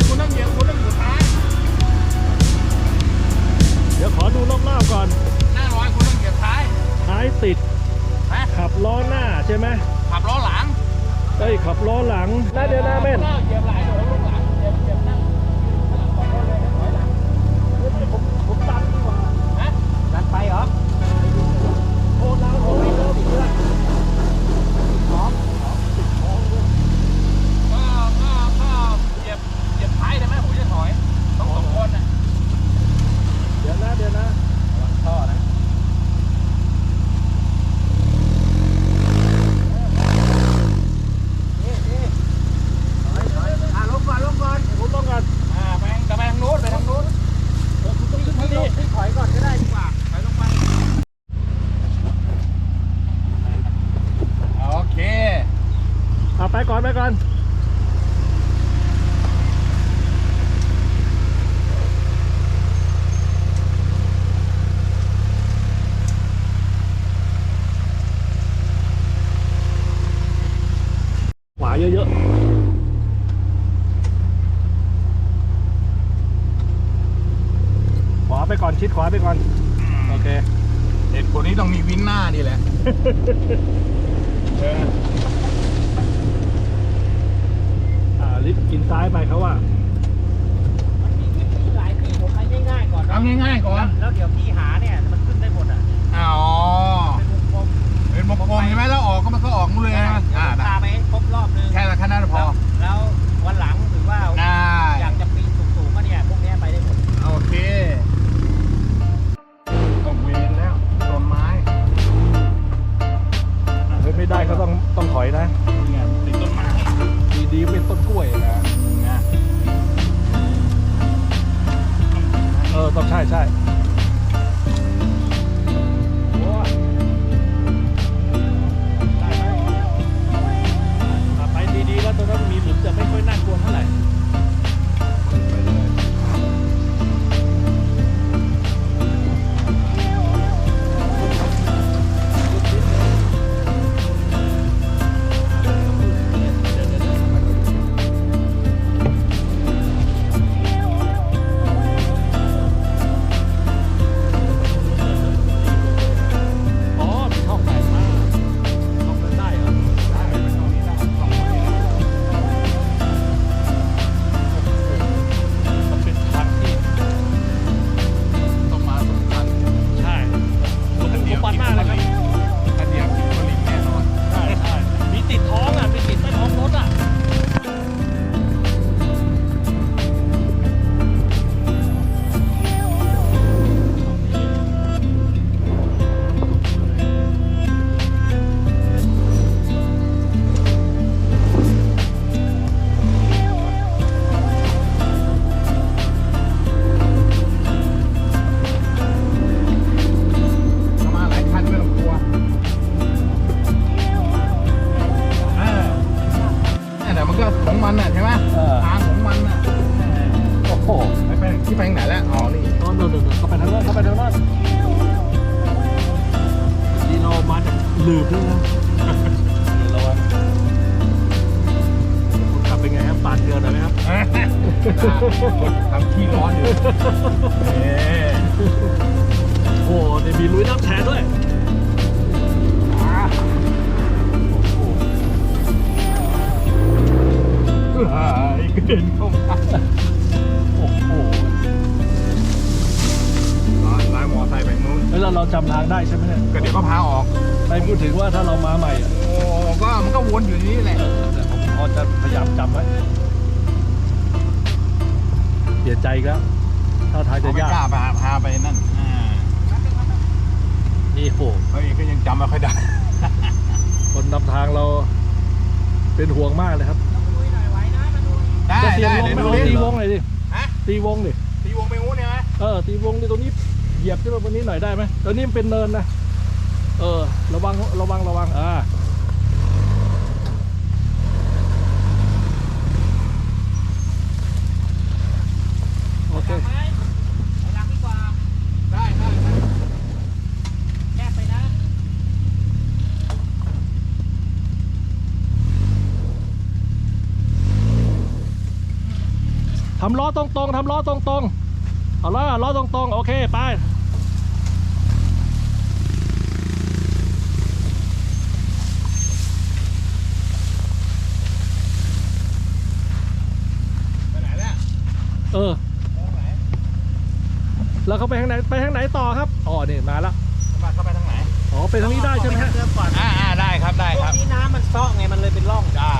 ยวนะคุณต้องเหยียบคุณต้องอยู่ท้ายเดี๋ยวขอดูรอบๆก่อน หน้าร้อยคุณต้องเหยียบท้ายท้ายติดนะขับล้อหน้าใช่ไหมขับล้อหลัง เอ้ยขับล้อหลังน่าเดี๋ยวนะเม่น เหยียบหลายโดดลงหลังเหยียบเหยียบนั่งผมผมดันดีกว่าฮะดันไปเหรอโอ้เราโอ้ไม่เลิกอีกเรื่องก็ก็ก็เหยียบเหยียบท้ายได้ไหมผมจะถอยต้องสองคนนะ เดี๋ยวนะเดี๋ยวนะ ท่อนะ อ่าลงก่อนลงก่อนผมลงก่อน อ่าไปทางไปทางโน้นไปทางโน้น คุณต้องขึ้นทางนี้ ถอยก่อนก็ได้ดีกว่าถอยลงไปโอเค เอาไป ก่อนไปก่อนขวาเยอะๆขวาไปก่อนชิดขวาไปก่อน โอเคเด็กคนนี้ต้องมีวินหน้านี่แหละ ลิฟต์กินซ้ายไปเขาว่า มันมีวิธีหลายที่ผมไปง่ายๆก่อนเอาง่ายๆก่อนแล้วเดี๋ยวพี่หาเนี่ยมันขึ้นได้หมดอะอ๋อเป็นวงกลมเป็นวงกลมใช่ไหมแล้วออกก็มันก็ออกนู่นเลยนะอ่าพาไปให้ครบรอบนึงแค่ละแค่นั้นพอแล้วแล้ววันหลังหรือว่า ได้ ไปไปที่ไปทางไหนแล้วอ๋อนี่โดนโดนโดนเข้าไปทางนั้นเข้าไปทางนั้นดีเรามาจากหลืบด้วยนะเดี๋ยวระวังคุณขับเป็นไงครับปาดเกลือหน่อยไหมครับทำขี้ร้อนอยู่เอ๊ะโอ้โหเนี่ยมีลุยน้ำแทนด้วยอ่าโอ้โหหายกระเด็นเข้ามา มอไซค์ไปนู้นแล้วเราจำทางได้ใช่ไหมเนี่ยก็เดี๋ยวก็พาออกไปพูดถึงว่าถ้าเรามาใหม่อะโอ้ก็มันก็วนอยู่นี่แหละเออแต่ผมพอจะพยายามจำไว้เสียใจอีกแล้วถ้าทางจะเขาไม่ยากกล้าพาพาไปนั่นอ่านี่โหเขาเองก็ยังจำไม่ค่อยได้ คนนำทางเราเป็นห่วงมากเลยครับได้จะเสียได้งวงเดี๋ยวไม่ดูรู้ดิตีวงหน่อยดิฮะตีวงดิตีวงไปงูเนี่ยไหมเออตีวงดิตรงนี้ เหยียบขึ้นมาบนนี้หน่อยได้ไหมตอนนี้มันเป็นเนินนะ เออ ระวัง ระวัง ระวัง อ่า โอเคไหมเอาหลังดีกว่าได้ได้ได้ไปนะเำล้อตรงๆทำล้อตรงๆ เอาล้อล้อตรงๆ โอเค ไปไปไหนแล้วเออมองไหนแล้วเขาไปทางไหน ไปทางไหนต่อครับ อ๋อนี่มาแล้วมาเข้าไปทางไหน อ๋อ ไปทางนี้ได้ใช่ไหมฮะอ่าอ่าได้ครับ ได้ช่วคงรับ นี้น้ำมันเซาะไง มันเลยเป็นร่องได้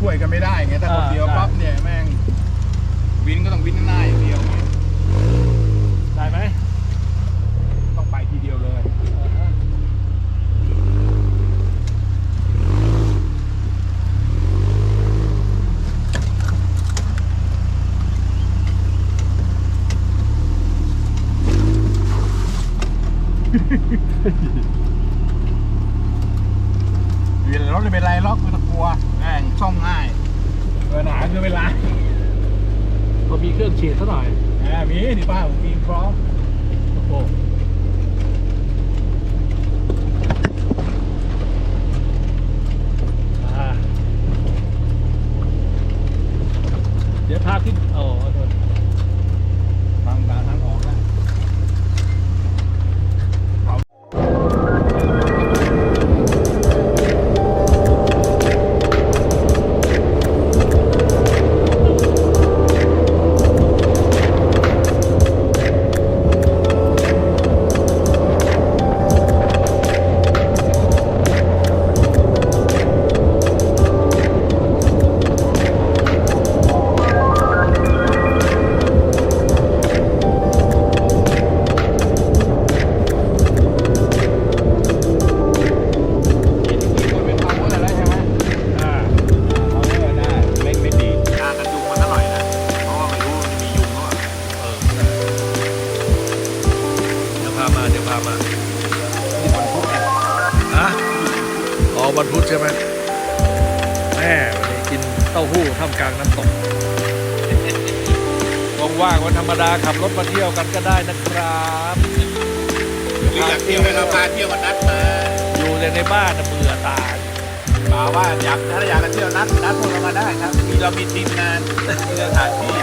ช่วยกันไม่ได้ไงถ้าคนอ่าเดียวใช่ปั๊บเนี่ยแม่งวินก็ต้องวินหน้าอย่างเดียวไงได้ไหมต้องไปทีเดียวเลยอ่าฮะวินรถไม่เป็นไรล็อกไม่ต้องกลัว แม่งซ่อมง่ายเออหาคือเวลาพอมีเครื่องฉีดซะหน่อยแหมมีนี่ป้าผมมีพร้อมโอ้โหอ่าเดี๋ยวพาขึ้นโอ้ แม่วันนี้กินเต้าหู้ท่ามกลางน้ำตกว่างๆวันธรรมดาขับรถมาเที่ยวกันก็ได้นะครับหรืออยากเที่ยวให้เราพาเที่ยวกันนัดมาอยู่แต่ในบ้านน่ะเบื่อตายเปล่าาว่าอยากถ้าอยากจะเที่ยวนัดนัดพวกเรามาได้ครับ มีเรามีทีมงานมีสถานที่